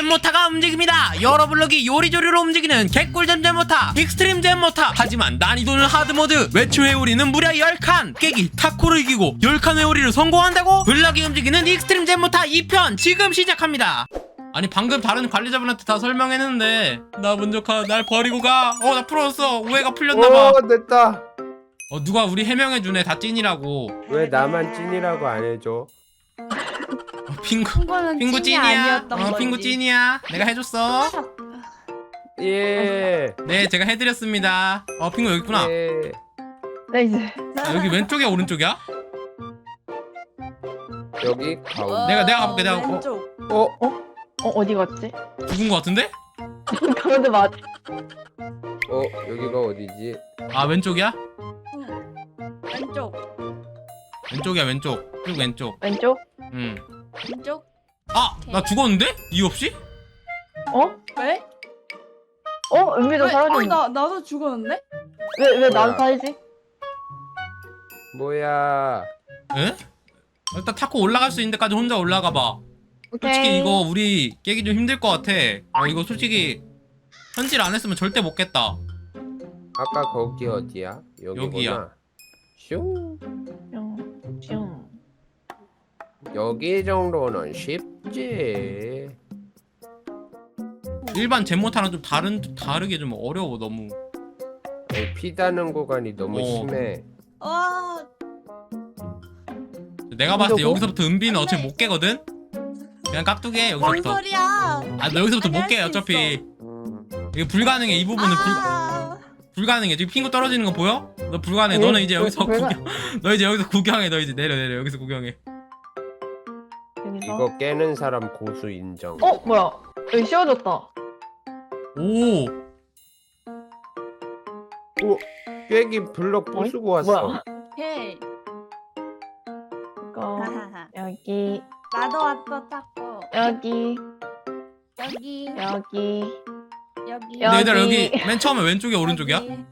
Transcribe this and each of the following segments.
잼모타가 움직입니다. 여러블럭이 요리조리로 움직이는 개꿀잼 잼모타 익스트림 잼모타. 하지만 난이도는 하드모드. 외출 회오리는 무려 10칸. 깨기 타코를 이기고 10칸 회오리를 성공한다고? 블럭이 움직이는 익스트림 잼모타 2편 지금 시작합니다. 아니 방금 다른 관리자분한테 다 설명했는데. 나 먼저 가. 날 버리고 가어 나 풀었어. 오해가 풀렸나봐. 오 됐다. 어 누가 우리 해명해주네. 다 찐이라고. 왜 나만 찐이라고 안 해줘? 어, 핑구 핑구 찐이 찐이야 아니었던 어 거지. 핑구 찐이야 내가 해줬어 예. 네 제가 해드렸습니다 어 핑구 여기 있구나 예. 네 이제 아, 여기 왼쪽이야 오른쪽이야? 여기 가운데. 내가- 내가 가볼게, 내가- 어. 왼쪽. 어? 어 어디 갔지? 죽은 거 같은데? 가운데 맞. 어 여기가 어디지? 아 왼쪽이야? 왼쪽. 왼쪽이야 왼쪽 쭉 왼쪽 왼쪽? 왼쪽. 음아나 죽었는데? 이유 없이? 어? 왜? 어? 은비도 왜? 사라졌네. 어, 나 나도 죽었는데? 왜 왜 나도 뭐야? 살지? 뭐야? 에? 일단 타코 올라갈 수 있는 데까지 혼자 올라가 봐 오케이. 솔직히 이거 우리 깨기 좀 힘들 것 같아 어 이거 솔직히 현질 안 했으면 절대 못 깼다 아까 거기 어디야? 여기구나. 여기야. 슝. 여기 정도는 쉽지. 일반 제모타랑 좀 다른 좀 다르게 좀 어려워 너무 어, 피다는 구간이 너무 어. 심해. 와. 내가 봤을 때? 여기서부터 은비는 어차피 못 깨거든? 그냥 깍두기해 뭔 여기서부터 소리야? 아 너 여기서부터 아니, 못할깨수 어차피 음. 이거 불가능해 이 부분은 불, 아. 불가능해 지금 핑구 떨어지는 거 보여? 너 불가능해 왜? 너는 이제 왜- 여기서 구경 너 이제 여기서 구경해 너 이제 내려 내려 여기서 구경해 여기서. 이거 깨는 사람 고수 인정. 어 뭐야? 여기 씌워졌다. 오 꾀기 블럭 부수고 왔어. 뭐야? 오케이. 이거 여기 나도 왔어 타코. 여기 여기 여기 여기. 야. 근데 얘들아 여기 여기. 맨 처음에 왼쪽이야 오른쪽이야? 여기.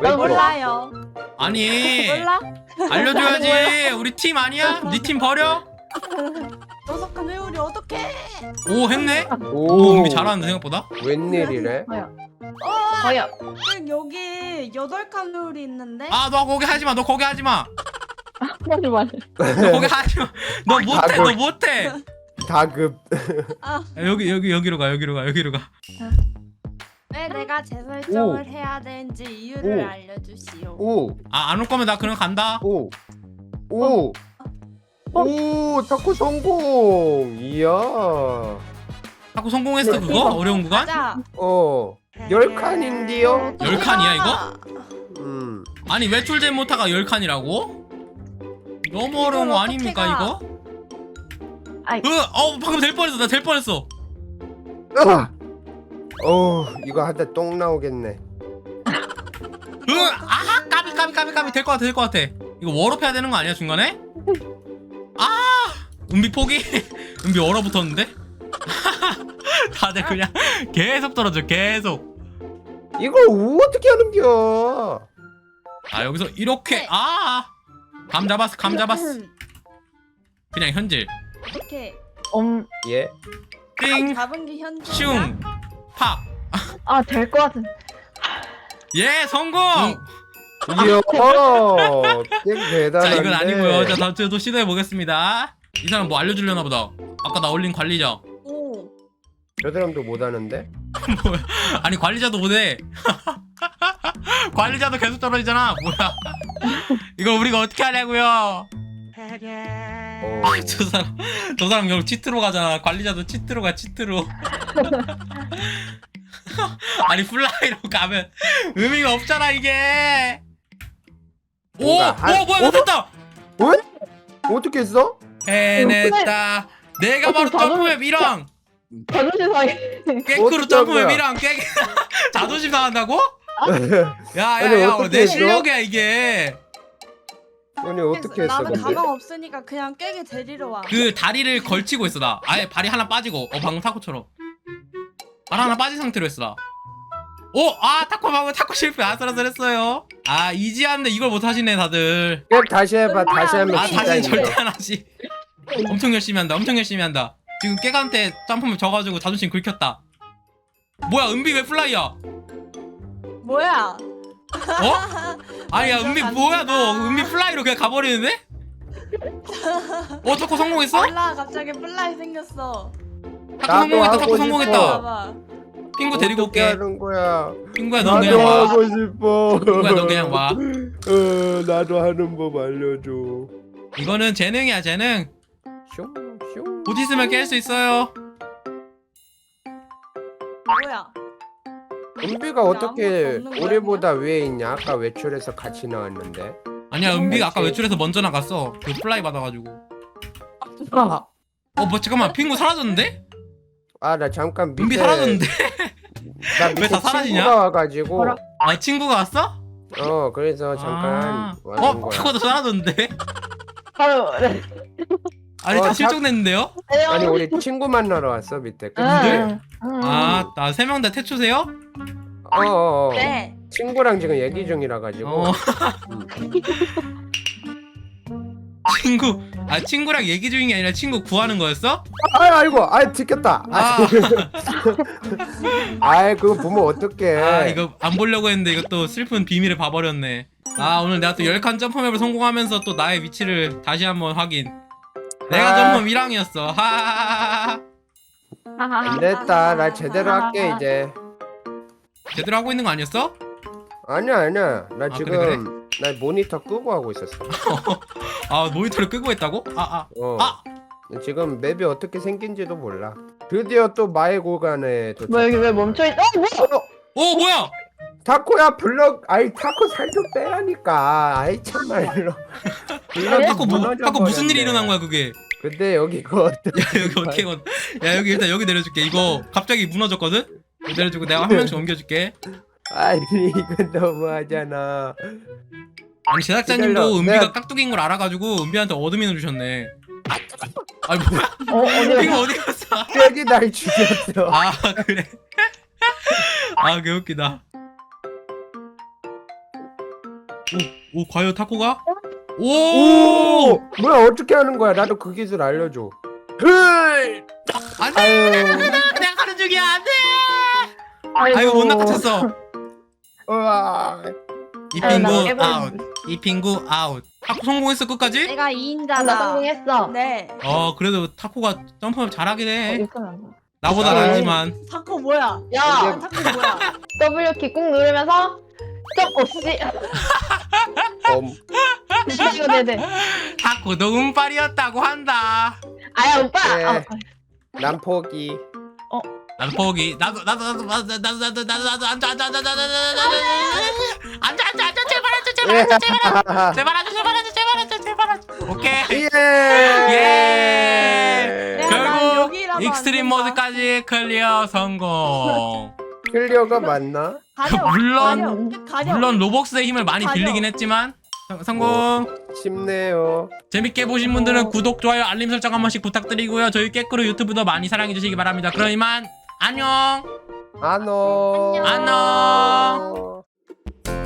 왜 몰라요. 아니 몰라? 알려줘야지 우리 팀 아니야? 네 팀 버려? 노석한 회오리 어떡해? 오 했네? 오 오, 은비 잘하는데 생각보다? 웬일이래? 어. 거야. 지금 여기 여덟 칸 회오리 있는데. 아 너 거기 하지마 너 거기 하지마 하지 마. 너 거기 하지마 너 못해 너 못해 다급. 아, 야, 여기 여기 여기로 가 여기로 가 여기로 가 왜 내가 재설정을 오. 해야 되는지 이유를 오. 알려주시오. 오, 아 안 올 거면 나 그냥 간다 오, 오, 오, 타코 성공. 이야. 자꾸 성공했어 네, 그거? 이거. 어려운 구간? 가자. 어, 열 칸인데요? 열 칸이야, 이거? 음, 아니 외출 제 모타가 10칸이라고? 너무 어려운 거 아닙니까 가? 이거? 아이. 으, 어 방금 될 뻔했어 나 될 뻔했어 아, 어, 이거 하다 똥 나오겠네. 으, 아 까비 까비 까비 까비 될 것 같아 될 것 같아 이거 워업 해야 되는 거 아니야 중간에? 아 은비 포기? 은비 얼어붙었는데? 다들 그냥 계속 떨어져 계속 이걸 어떻게 하는겨? 아 여기서 이렇게 아감 잡았어 감 잡았어 그냥 현질 어떻게? 음. 예, 띵 잡은 게 현재. 슝! 팍! 아될 것 같은. 예 성공! 이야, 꽤 대단한데. 자 이건 아니고요 자 다음 주에도 시도해 보겠습니다 이 사람 뭐 알려주려나 보다 아까 나 올린 관리자 오. 저 사람도 못하는데? 뭐야 아니 관리자도 못해 관리자도 계속 떨어지잖아 뭐야 이걸 우리가 어떻게 하냐고요 어, 저 사람 저 사람 결국 치트로 가잖아 관리자도 치트로 가 치트로 아니 플라이로 가면 의미가 없잖아 이게 오! 오 뭔가 한- 뭐야 나 어? 됐다 왜? 어떻게 했어? 해냈다 내가 어, 바로 좀 다른- 점프맵 1왕 자존심 상해. 깨크로 어떻게 점프맵 한 거야? 1왕 깨 자존심 상한다고? 아니, 야야야 어떻게 내 했어? 실력이야 이게 아니 어떻게 했어? 나는 근데? 가방 없으니까 그냥 깨게 데리러 와. 그 다리를 걸치고 있어 나 아예 발이 하나 빠지고 어 방금 타코처럼 발 하나 빠진 상태로 했어 나 오! 아 타코 방금 타코 실패 아슬아슬했어요 아 이지한데 이걸 못하시네 다들 그냥 다시 해봐. 다시 하면 아 진짜 다시 는 이겨. 절대 안 하지 엄청 열심히 한다 엄청 열심히 한다 지금 깨가한테 점프맵 져가지고 자존심 긁혔다 뭐야 은비 왜 플라이야 뭐야? 어? 아니 야 은비 뭐야 너 은비 플라이로 그냥 가버리는데? 어 타코 성공했어? 몰라 갑자기 플라이 생겼어. 타코 나도 성공했다 타코 하고 성공했다. 봐봐. 핑구 데리고 어떻게 올게 하는 거야? 핑구야 넌 나도 그냥 와 하고 싶어. 핑구야 넌 그냥 와 어, 나도 하는 법 알려줘. 이거는 재능이야 재능. 곧 있으면 깰 수 있어요 뭐야? 은비가 어떻게 없는 거야, 우리보다 위에 있냐? 아까 외출해서 같이 나왔는데. 아니야 은비가 아까. 외출해서 먼저 나갔어 그 플라이 받아가지고 아, 어 뭐 잠깐만 핑구 사라졌는데? 아, 나 잠깐 밑에 은비 사라졌는데? 나 밑에 왜다 사라지냐? 친구가 와가지고. 뭐라? 아 친구가 왔어? 어, 그래서 잠깐 아. 왔는 어? 거야. 타코도 사라졌는데? 바로 네. 아니 어, 다 자- 실종됐는데요? 아니 우리 친구 만나러 왔어 밑에. 응. 근데 아나 세 명 다 태초세요? 어, 어, 어. 네. 친구랑 지금 얘기 중이라 가지고. 어 친구 아 친구랑 얘기 중인 게 아니라 친구 구하는 거였어? 아, 아이고, 아. 아, 아, 아이, 그거 보면 어떡해. 아 이거 안 보려고 했는데 이거 또 슬픈 비밀을 봐버렸네 아 오늘 내가 또 10칸 점프맵을 성공하면서 또 나의 위치를 다시 한번 확인 내가 아. 1항이었어 하하하하 안 됐다. 나 제대로 할게 이제. 제대로 하고 있는 거 아니었어? 아니야, 아니야. 나 아, 지금 그래, 나 모니터 끄고 하고 있었어. 아 모니터를 끄고 했다고? 아아 어. 아! 지금 맵이 어떻게 생긴지도 몰라. 드디어 또 마의 고간에 도착. 뭐 여기 왜 멈춰있 어 뭐야 어 뭐야 타코야 블럭 아이 타코 살좀 빼라니까 아이 참말로 타코 뭐 무너져 타코 무슨 일이 버렸네. 일어난 거야 그게 근데 여기 이거 야 여기 어떻게 건? 야 여기 일단 여기 내려줄게 이거 갑자기 무너졌거든? 여기 내려주고 내가 한 명씩 옮겨줄게 아니 이건 너무하잖아 아니 제작자님도. 은비가 내가- 깍두기인 걸 알아가지고 은비한테 어드민을 주셨네 아니 뭐야 어 어디 이거 어디 갔어 떼기 날 죽였어 아 그래 아 개웃기다 오, 오 과연 타코가? 오! 오 뭐야 어떻게 하는 거야 나도 그 기술 알려줘 흐 안돼! 아유 내가 가는 중이야 안돼! 아이고 못 낚아챘어 우와 이핑구 나 깨버렸네. 아웃 이 핑구 아웃 타코 성공했어 끝까지? 내가 아, 2인자다. 나 성공했어 네. 어 그래도 타코가 점프업 잘하긴 해 돼. 나보다 아. 낫지만 타코 뭐야? 야 타코 뭐야? W 키 꾹 누르면서 쩍 없이 엄 이거 네네 타코도 운빨이었다고 한다 아야 오빠 네. 아, 난 포기 나도 포기 나도 나도 나도 나도 나도 나도 나도 나도 앉아 앉아 앉아 앉아 앉아 앉아 앉아 앉아 제발 앉아 제발 앉아 제발 앉아 제발 앉아 제발 앉아 제발 앉아 오케이 예예난 결국 익스트림. 모드까지 클리어 성공 클리어가 맞나 가려. 물론 가려. 물론 로벅스의 힘을 많이 가려. 빌리긴 했지만 성공 쉽네요. 재밌게 보신 분들은 구독 좋아요 알림 설정 한 번씩 부탁드리고요 저희 깨꾸루 유튜브도 많이 사랑해 주시기 바랍니다 그럼 이만 안녕 안녕. 안녕. 안녕.